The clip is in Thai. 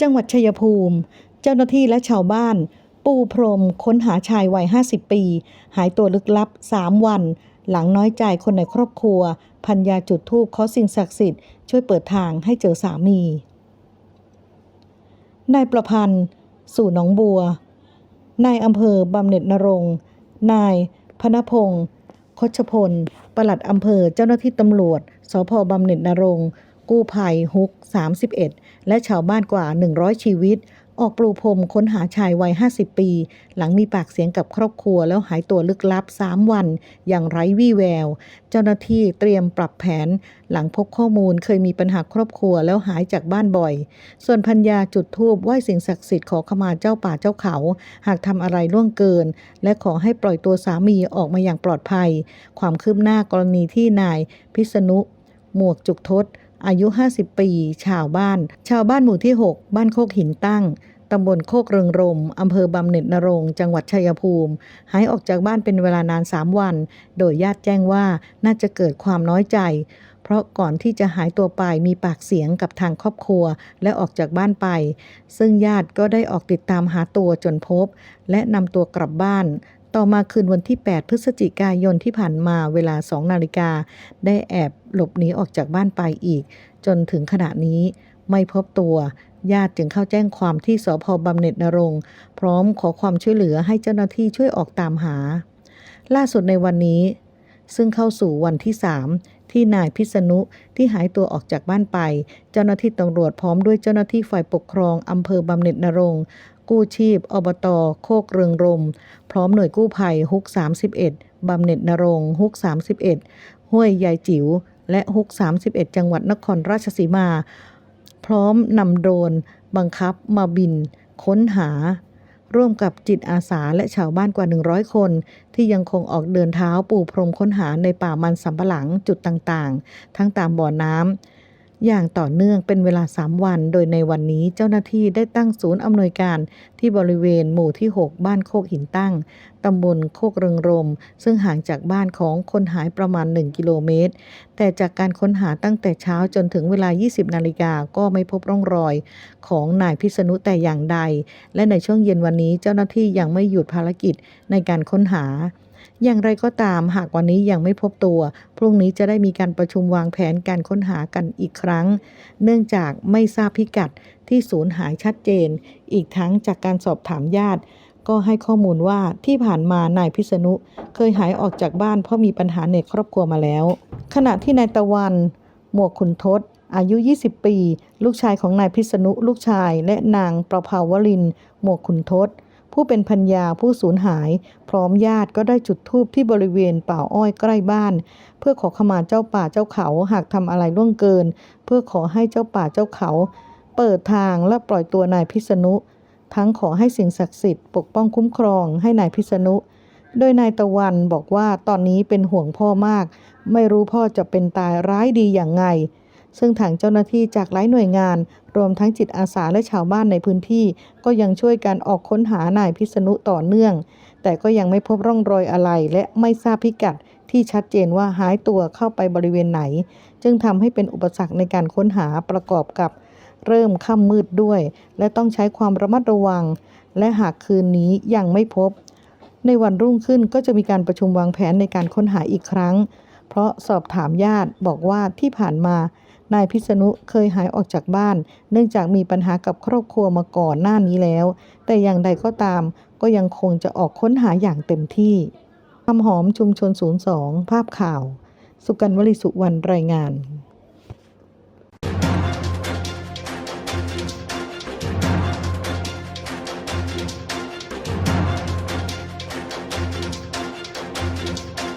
จังหวัดชัยภูมิ เจ้าหน้าที่และชาวบ้าน ปูพรมค้นหาชายวัย 50 ปี หายตัวลึกลับ 3 วัน หลังน้อยใจคนในครอบครัว พัญญาจุดธูปขอสิ่งศักดิ์สิทธิ์ช่วยเปิดทางให้เจอสามี นายประพันธ์ สู่หนองบัวนายอำเภอบำเหน็จนรงนายพนพงศ์คชพล ปลัดอำเภอ เจ้าหน้าที่ตำรวจ สพบำเหน็จนรงค์ กู้ภัยฮุก 31 และชาวบ้านกว่า 100 ชีวิต ออกปลูพรมค้นหาชายวัย 50 ปี หลังมีปากเสียงกับครอบครัวแล้วหายตัวลึกลับ 3 วัน อย่างไร้วี่แวว เจ้าหน้าที่เตรียมปรับแผน หลังพบข้อมูลเคยมีปัญหาครอบครัวแล้วหายจากบ้านบ่อย ส่วนพัญญาจุดธูปไหว้สิ่งศักดิ์สิทธิ์ขอขมาเจ้าป่าเจ้าเขา หากทำอะไรล่วงเกิน และขอให้ปล่อยตัวสามีออกมาอย่างปลอดภัย ความคืบหน้ากรณีที่นายพิษณุหมวกจุกทศ อายุ 50 ปี ชาวบ้าน ชาวบ้านหมู่ที่ 6 บ้านโคกหินตั้งตำบลโคกเริงรม อำเภอบำเหน็จนรงจังหวัดชัยภูมิ หายออกจากบ้านเป็นเวลานาน 3 วัน โดยญาติแจ้งว่าน่าจะเกิดความน้อยใจ เพราะก่อนที่จะหายตัวไปมีปากเสียงกับทางครอบครัวและออกจากบ้านไป ซึ่งญาติก็ได้ออกติดตามหาตัวจนพบ และนำตัวกลับบ้าน ต่อมาคืนวันที่ 8 พฤศจิกายนที่ผ่านมาเวลา 2 นาฬิกา ได้แอบหลบหนีออกจากบ้านไปอีก จนถึงขณะนี้ไม่พบตัวญาติจึงเข้าแจ้งความที่สพบำเหน็จนรงค์พร้อมขอความช่วยเหลือให้เจ้าหน้าที่ช่วยออกตามหา ล่าสุดในวันนี้ ซึ่งเข้าสู่วันที่3ที่นายพิษณุที่หายตัวออกจากบ้านไป เจ้าหน้าที่ตำรวจพร้อมด้วยเจ้าหน้าที่ฝ่ายปกครองอำเภอบำเหน็จนรงค์ กู้ชีพ อบต โคกเรืองรม พร้อมหน่วยกู้ภัยฮุก 31 บำเหน็จนรงฮุก 31 ห้วยยายจิ๋ว และฮุก 31 จังหวัดนครราชสีมา พร้อมนำโดรนบังคับมาบิน ค้นหา ร่วมกับจิตอาสาและชาวบ้านกว่า 100 คน ที่ยังคงออกเดินเท้าปูพรมค้นหาในป่ามันสำปะหลังจุดต่างๆ ทั้งตามบ่อน้ำ อย่างต่อเนื่องเป็นเวลา 3 วัน โดยในวันนี้เจ้าหน้าที่ได้ตั้งศูนย์อำนวยการที่บริเวณหมู่ที่ 6 บ้านโคกหินตั้งตำบลโคกเริงรม ซึ่งห่างจากบ้านของคนหายประมาณ 1 กิโลเมตร แต่จากการค้นหาตั้งแต่เช้าจนถึงเวลา 20 นาฬิกาก็ไม่พบร่องรอยของนายพิษณุแต่อย่างใด และในช่วงเย็นวันนี้เจ้าหน้าที่ยังไม่หยุดภารกิจในการค้นหา อย่างไรก็ตามหากวันนี้ยังไม่พบตัว พรุ่งนี้จะได้มีการประชุมวางแผนการค้นหากันอีกครั้ง เนื่องจากไม่ทราบพิกัดที่สูญหายชัดเจน อีกทั้งจากการสอบถามญาติ ก็ให้ข้อมูลว่าที่ผ่านมานายพิษณุเคยหายออกจากบ้านเพราะมีปัญหาในครอบครัวมาแล้ว ขณะที่นายตะวัน หมวกขุนทศอายุ 20 ปี ลูกชายของนายพิษณุลูกชายและนางประภาวรินหมวกขุนทศ ผู้เป็นพัญญาผู้สูญหาย พร้อมญาติก็ได้จุดธูปที่บริเวณป่าอ้อยใกล้บ้าน เพื่อขอขมาเจ้าป่าเจ้าเขาหากทำอะไรล่วงเกิน เพื่อขอให้เจ้าป่าเจ้าเขา เปิดทางและปล่อยตัวนายพิษณุ ทั้งขอให้สิ่งศักดิ์สิทธิ์ปกป้องคุ้มครองให้นายพิษณุโดยนายตะวันบอกว่าตอนนี้เป็นห่วงพ่อมาก ไม่รู้พ่อจะเป็นตายร้ายดีอย่างไง ซึ่งทางเจ้าหน้าที่จากหลายหน่วยงาน รวมทั้งจิตอาสาและชาวบ้านในพื้นที่ ก็ยังช่วยกันออกค้นหานายพิษณุต่อเนื่อง แต่ก็ยังไม่พบร่องรอยอะไรและไม่ทราบพิกัดที่ชัดเจนว่าหายตัวเข้าไปบริเวณไหน จึงทำให้เป็นอุปสรรคในการค้นหาประกอบกับ เริ่มค่ำมืดด้วย และต้องใช้ความระมัดระวัง และหากคืนนี้ยังไม่พบ ในวันรุ่งขึ้นก็จะมีการประชุมวางแผนในการค้นหาอีกครั้ง เพราะสอบถามญาติบอกว่าที่ผ่านมา นายพิษณุเคยหายออกจากบ้าน เนื่องจากมีปัญหากับครอบครัวมาก่อนหน้านี้แล้ว แต่อย่างใดก็ตามก็ยังคงจะออกค้นหาอย่างเต็มที่คำหอมชุมชน 02 ภาพข่าว สุกันวลิสุวรรณรายงาน